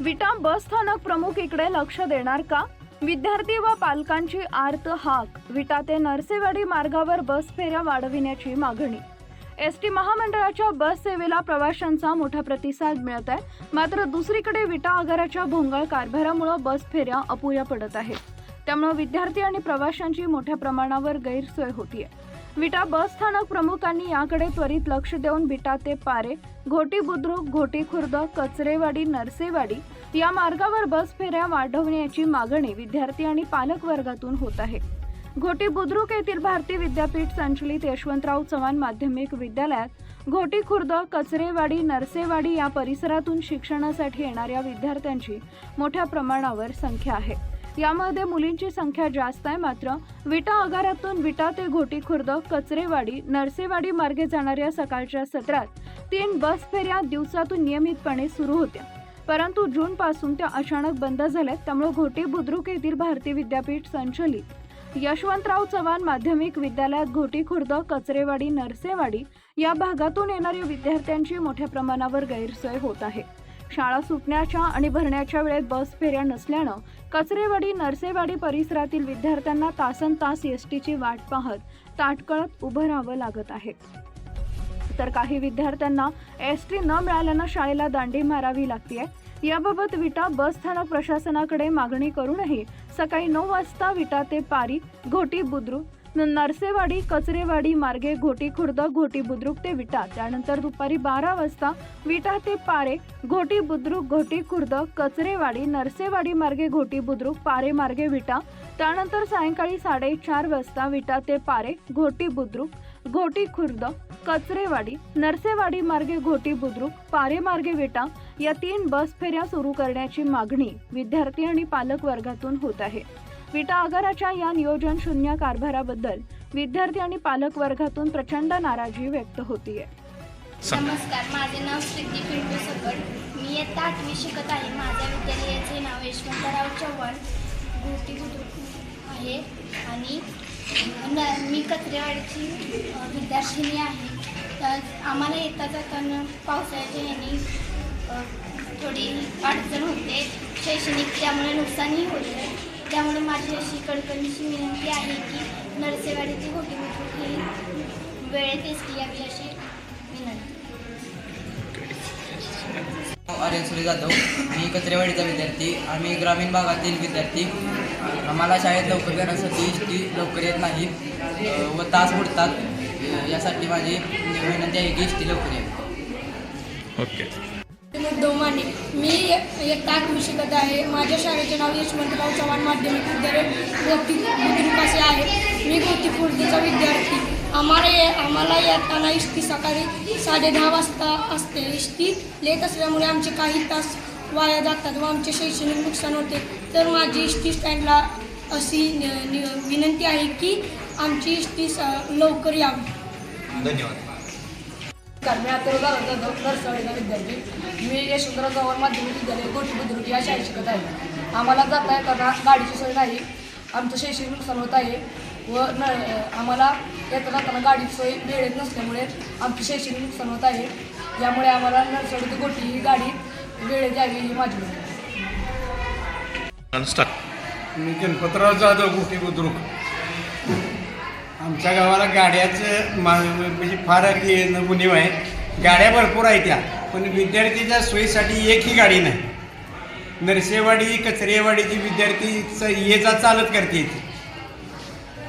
विटा बस स्थानक प्रमुख इकडे लक्ष देणार का? विद्यार्थी व पालकांची आर्त हाक. विटा ते नरसेवाडी मार्गावर बस फेऱ्या वाढविण्याची मागणी. एस टी महामंडळाच्या बस सेवेला प्रवाशांचा मोठा प्रतिसाद मिळत आहे मात्र दुसरीकडे विटा आगाराच्या भोंगळ कारभारामुळे बस फेऱ्या अपुऱ्या पडत आहेत. त्यामुळे विद्यार्थी आणि प्रवाशांची मोठ्या प्रमाणावर गैरसोय होतीये. विटा बस स्थानक प्रमुखांनी याकडे त्वरित लक्ष देऊन विटा ते पारे घोटी बुद्रुक घोटी खुर्द कचरेवाडी नरसेवाडी या मार्गावर बस फेऱ्या वाढवण्याची मागणी विद्यार्थी आणि पालक वर्गातून होत आहे. घोटी बुद्रुक येथील भारतीय विद्यापीठ संचलित यशवंतराव चव्हाण माध्यमिक विद्यालयात घोटी खुर्द कचरेवाडी नरसेवाडी या परिसरातून शिक्षणासाठी येणाऱ्या विद्यार्थ्यांची मोठ्या प्रमाणावर संख्या आहे. यामध्ये मुलींची संख्या जास्त आहे मात्र विटा आगारातून विटा ते घोटी खुर्द कचरेवाडी नरसेवाडी मार्गे जाणाऱ्या सकाळच्या सत्रात तीन बस फेऱ्या दिवसातून नियमितपणे सुरू होत्या. परंतु जून पासून त्या अचानक बंद झाल्यात त्यामुळे घोटी बुद्रुक येथील भारतीय विद्यापीठ संचलित. यशवंतराव चव्हाण माध्यमिक विद्यालयात घोटी खुर्द कचरेवाडी नरसेवाडी या भागातून येणाऱ्या विद्यार्थ्यांची मोठ्या प्रमाणावर गैरसोय होत आहे. शाळा सुटण्याच्या आणि भरण्याच्या वेळेत बस फेऱ्या नसल्यानं कचरेवाडी नरसेवाडी परिसरातील विद्यार्थ्यांना तासन तास एस टीची वाट पाहत ताटकळत उभं राहावं लागत आहे. तर काही विद्यार्थ्यांना एस टी न मिळाल्यानं शाळेला दांडी मारावी लागतीये. याबाबत विटा बस स्थानक प्रशासनाकडे मागणी करूनही सकाळी नऊ वाजता विटा ते पारी घोटी बुद्रुक नरसेवाडी कचरेवाडी मार्गे घोटी खुर्द घोटी बुद्रुक ते विटा. त्यानंतर दुपारी बारा वाजता विटा ते पारे घोटी बुद्रुक घोटी खुर्द कचरेवाडी नरसेवाडी मार्गे घोटी बुद्रुक पारे मार्गे विटा. त्यानंतर सायंकाळी साडेचार वाजता विटा ते पारे घोटी बुद्रुक घोटी खुर्द कचरेवाडी नरसेवाडी मार्गे घोटी बुद्रुक पारे मार्गे विटा या तीन बस फेऱ्या सुरू करण्याची मागणी विद्यार्थी आणि पालक वर्गातून होत आहे. विटा आगाराच्या या नियोजन शून्य कारभाराबद्दल विद्यार्थी आणि पालक वर्गातून प्रचंड नाराजी व्यक्त होतीये. नमस्कार माझे नाव सिद्धी पिंटू सकट मी इयत्ता आठवी शिकत आहे. माझ्या विद्यालयाचे नाव यशवंतराव चव्हाण बुद्रुक आहे. आणि न मी कचरेवाडीची विद्यार्थिनी आहे. तर आम्हाला येता जाताना पावसाळ्याच्या ह्यानी अ, थोडी अडचण होते. शैक्षणिक त्यामुळे नुकसानही होते. माझी अशी कडकडीची विनंती आहे की नरसेवाडीची गोटी बुद्रुक ही वेळेत एस टी यावी अशी विनंती. आर्यन सुरे जाधव मी कचरेवाडीचा विद्यार्थी आम्ही ग्रामीण भागातील विद्यार्थी. आम्हाला शाळेत लवकर येण्यासाठी एस टी लवकर येत नाही व तास बुडतात. अ, यासाठी माझी विनंती आहे की एस टी लवकर यावी ओके. डोमाने मी इयत्ता आठवी शिकत आहे. माझ्या शाळेचे नाव यशवंतराव चव्हाण माध्यमिक विद्यालय आहे. मी गोटी विद्यार्थी. आम्हाला ये- आम्हाला येताना इष्टी सकाळी साडे दहा वाजता असते. इष्टी लेट असल्यामुळे आमचे काही तास वाया जातात व आमचे शैक्षणिक नुकसान होते. तर माझी इष्टी स्टँडला अशी नि- विनंती आहे की आमची इष्टी टी लवकर यावी. धन्यवाद. मी आता जाधव नरसवाडीचा विद्यार्थी. मी यशवंतराव चव्हाण माध्यमिक विद्यालय गोटी बुद्रुक या शाळेत शिकत आहे. आम्हाला जाता येताना गाडीची सोय नाही. आमचं शैक्षणिक नुकसान होत आहे व न आम्हाला येता जाताना गाडीची सोय वेळेत नसल्यामुळे आमची शैक्षणिक नुकसान होत आहे. यामुळे आम्हाला नरसवाडी ते गोटी ही गाडी वेळेत यावी ही माझी विनंती मी गणपतराव जाधव गोटी बुद्रुक. आमच्या गावाला गाड्याचं मा म्हणजे फार गुन्हेव आहे. गाड्या भरपूर आहेत त्या पण विद्यार्थीच्या सोयीसाठी एकही गाडी नाही. नरसेवाडी कचरेवाडीची विद्यार्थीचं ये जा चालत करते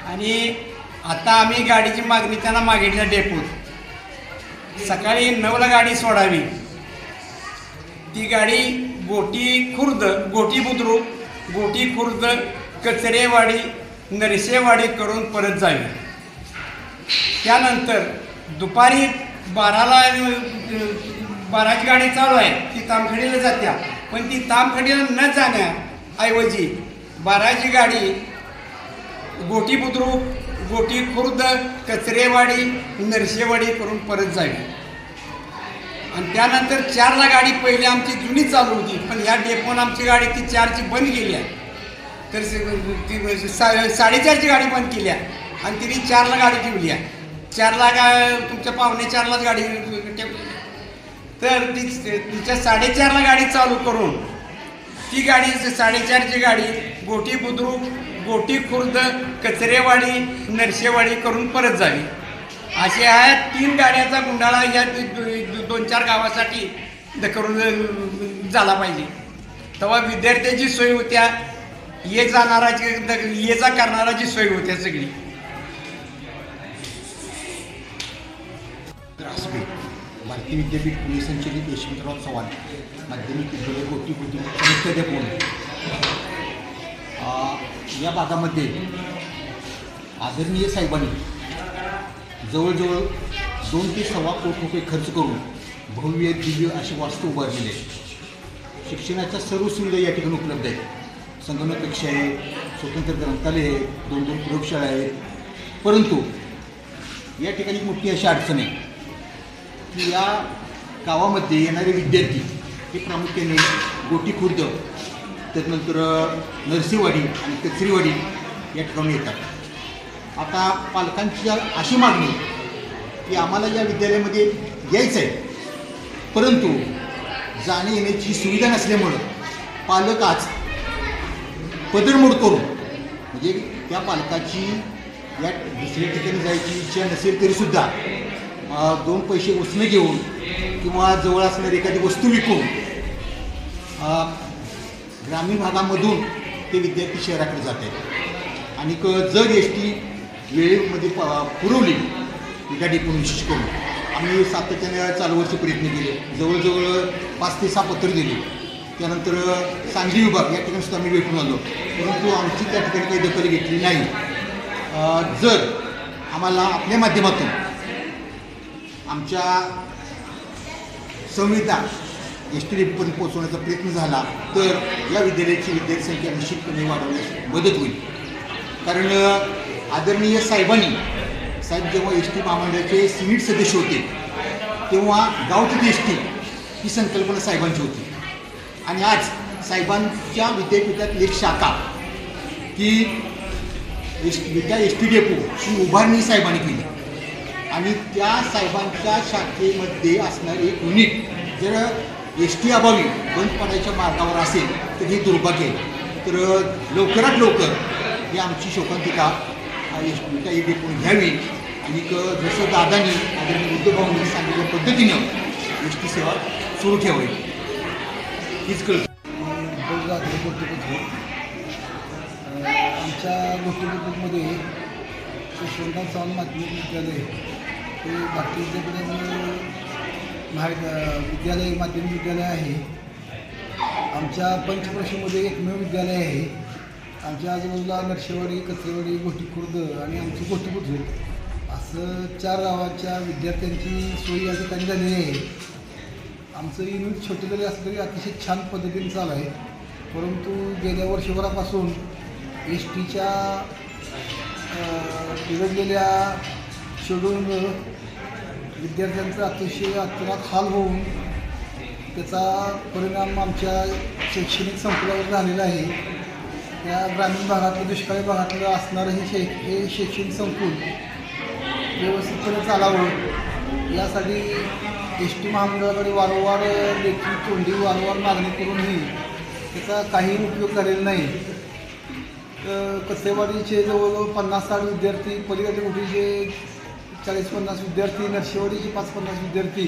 आणि आता आम्ही गाडीची मागणी त्यांना मागितल्या डेपोत. सकाळी नऊला गाडी सोडावी. ती गाडी गोटी खुर्द गोटी बुद्रुक गोटी खुर्द कचरेवाडी नरसेवाडी करून परत जावी. त्यानंतर दुपारी बाराला बाराची गाडी चालू आहे ती तामखडीला जात्या पण ती तामखडीला न जाण्याऐवजी बाराची गाडी गोटी बुद्रुक गोटी खुर्द कचरेवाडी नरसेवाडी करून परत जावी आणि त्यानंतर चारला गाडी पहिली आमची जुनी चालू होती पण ह्या डेपोन आमची गाडी ती चारची बंद केली आहे तर ती सा साडेचारची गाडी बंद केली आहे आणि तिने चारला गाडी ठेवली आहे. चारला गा तुमच्या पाहुणे चारलाच गाडी ठेवली तर ती तिच्या साडेचारला गाडी चालू करून ती गाडी साडेचारची गाडी गोटी बुद्रुक गोटी खुर्द कचरेवाडी नरसेवाडी करून परत जावी. असे ह्या तीन गाड्याचा गुंडाळा या दोन चार गावासाठी करून झाला पाहिजे. तेव्हा विद्यार्थ्याची सोय होत्या ये जाणाराची ये जा करणाराची सोय होत्या सगळी. रासपे भारतीय विद्यापीठ पुणे संचलित यशवंतराव चव्हाण. माध्यमिक विद्यालय कोटी कोटी मुख्याध्यापक म्हणून. या भागामध्ये आदरणीय साहेबांनी जवळजवळ दोन ते सव्वा कोटी रुपये खर्च करून भव्य दिव्य अशी वास्तू उभारलेले आहे. शिक्षणाच्या सर्व सुविधा या ठिकाणी उपलब्ध आहेत. संगणक आहे स्वतंत्र ग्रंथालय आहे दोन दोन प्रयोगशाळा आहेत. परंतु या ठिकाणी मोठी अशी अडचण आहे. की या गावामध्ये येणारे विद्यार्थी हे प्रामुख्याने गोटी खुर्द त्यानंतर नरसिंहवाडी आणि कचरीवाडी या ठिकाणी येतात. आता पालकांची अशी मागणी की आम्हाला या विद्यालयामध्ये यायचं आहे. परंतु जाणे येण्याची सुविधा नसल्यामुळं पालक आज पदरमोड करून म्हणजे त्या पालकाची या दुसऱ्या ठिकाणी जायची इच्छा नसेल तरीसुद्धा दोन पैसे उसने घेऊन किंवा जवळ असणारी एखादी वस्तू विकून ग्रामीण भागामधून ते विद्यार्थी शहराकडे जात आहेत. आणि क जर एस टी वेळेमध्ये प पुरवली एका डेपून विशेष करून आम्ही सातत्याने चालू वर्षी प्रयत्न केले. जवळजवळ पाच ते सहा पत्र दिली. त्यानंतर सांगली विभाग या ठिकाणी सुद्धा आम्ही भेटून आलो. परंतु आमची त्या ठिकाणी काही दखल घेतली नाही. जर आम्हाला आपल्या माध्यमातून आमच्या संविधान एस टी डेपोपर्यंत पोहोचवण्याचा प्रयत्न झाला तर या विद्यालयाची विद्यार्थी संख्या निश्चितपणे वाढवण्यास मदत होईल. कारण आदरणीय साहेबांनी साहेब जेव्हा एस टी महामंडळाचे सिनिट सदस्य होते तेव्हा गावठी एस टी ही संकल्पना साहेबांची होती. आणि आज साहेबांच्या विद्यापीठात एक शाखा की एस त्या एस टी डेपोची उभारणी साहेबांनी केली. आणि त्या साहेबांच्या शाखेमध्ये असणारी एक युनिट जर एस टी अभावी बंद पडायच्या मार्गावर असेल तर हे दुर्भाग्य आहे. तर लवकरात लवकर ही आमची शोकांतिका एस टी त्या डेपोन घ्यावी. आणि जसं दादानी आदरणीय उद्धवभाऊंनी सांगितल्या पद्धतीनं एस टी सेवा सुरू ठेवावी. हीच कळत उद्धव आमच्या गोटीपत्रमध्ये यशवंतराव चव्हाण माध्यमिक विद्यालय ते भारतीय महा विद्यालय माध्यमिक विद्यालय आहे आमच्या पंचक्रोशीमध्ये एकमेव विद्यालय आहे. आमच्या आजूबाजूला नरशेवाडी कचरेवाडी गोष्टीखुर्द आणि आमची गोटीपुत्र असं चार गावाच्या विद्यार्थ्यांची सोयी या ठिकाणी झालेली आहे. आमचं युनिट छोटे जरी असलं तरी अतिशय छान पद्धतीने चालू आहे. परंतु गेल्या वर्षभरापासून एस टीच्या बिघडलेल्या शेड्यूलमुळं विद्यार्थ्यांचा अतिशय अत्यंत हाल होऊन त्याचा परिणाम आमच्या शैक्षणिक संकुलावर झालेला आहे. त्या ग्रामीण भागातलं दुष्काळी भागातलं असणारं हे शै हे शैक्षणिक संकुल व्यवस्थितपणे चालावं यासाठी एस टी महामंडळाकडे वारंवार लेखी तोंडी वारंवार मागणी करूनही त्याचा काही उपयोग झालेला नाही. तर कसेवाडीचे जवळजवळ पन्नास साठ विद्यार्थी पलीकडे कुठे जे चाळीस पन्नास विद्यार्थी नरशेवाडीचे पाच पन्नास विद्यार्थी.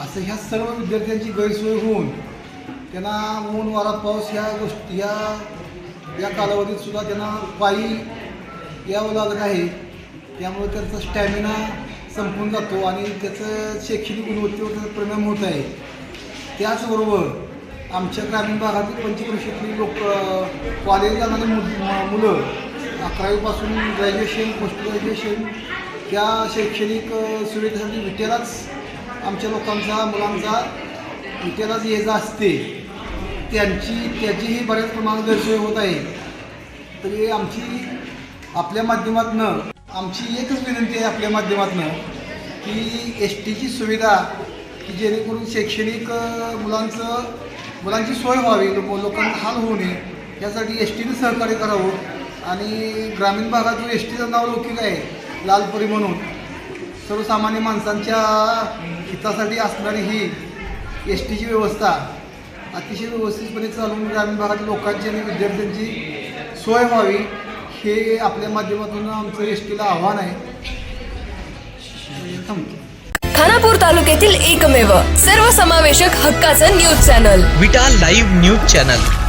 असं ह्या सर्व विद्यार्थ्यांची गैरसोय होऊन त्यांना ऊन वारा पाऊस ह्या गोष्टी ह्या या कालावधीत सुद्धा त्यांना पायी यावं लागत आहे. त्यामुळे त्यांचा स्टॅमिना संपून जातो आणि त्याचं शैक्षणिक गुणवत्तेवर त्याचा परिणाम होत आहे. त्याचबरोबर आमच्या ग्रामीण भागातील पंचक्रोशीतली लोक कॉलेज जाणारी मु मुलं अकरावीपासून ग्रॅज्युएशन पोस्ट ग्रॅज्युएशन त्या शैक्षणिक सुविधेसाठी विटेलाच आमच्या लोकांचा मुलांचा विटेलाच ये जा असते. त्यांची त्याचीही बऱ्याच प्रमाणात गैरसोय होत आहे. तरी आमची आपल्या माध्यमातनं आमची एकच विनंती आहे आपल्या माध्यमातनं की एस टीची सुविधा की जेणेकरून शैक्षणिक मुलांचं मुलांची सोय व्हावी लोक लोकांना हाल होऊ नये यासाठी एस टीनं सहकार्य करावं. आणि ग्रामीण भागातील एस टीचं नाव लौकिक आहे लालपरी म्हणून सर्वसामान्य माणसांच्या हितासाठी असणारी ही एस टीची व्यवस्था अतिशय व्यवस्थितपणे चालवून ग्रामीण भागातील लोकांची आणि विद्यार्थ्यांची सोय व्हावी हे आपल्या माध्यमातून आमचं एस टीला आव्हान आहे. थांबतो. खानापूर तालुक्यातील एकमेव सर्वसमावेशक हक्काचं news channel. Vita live news channel.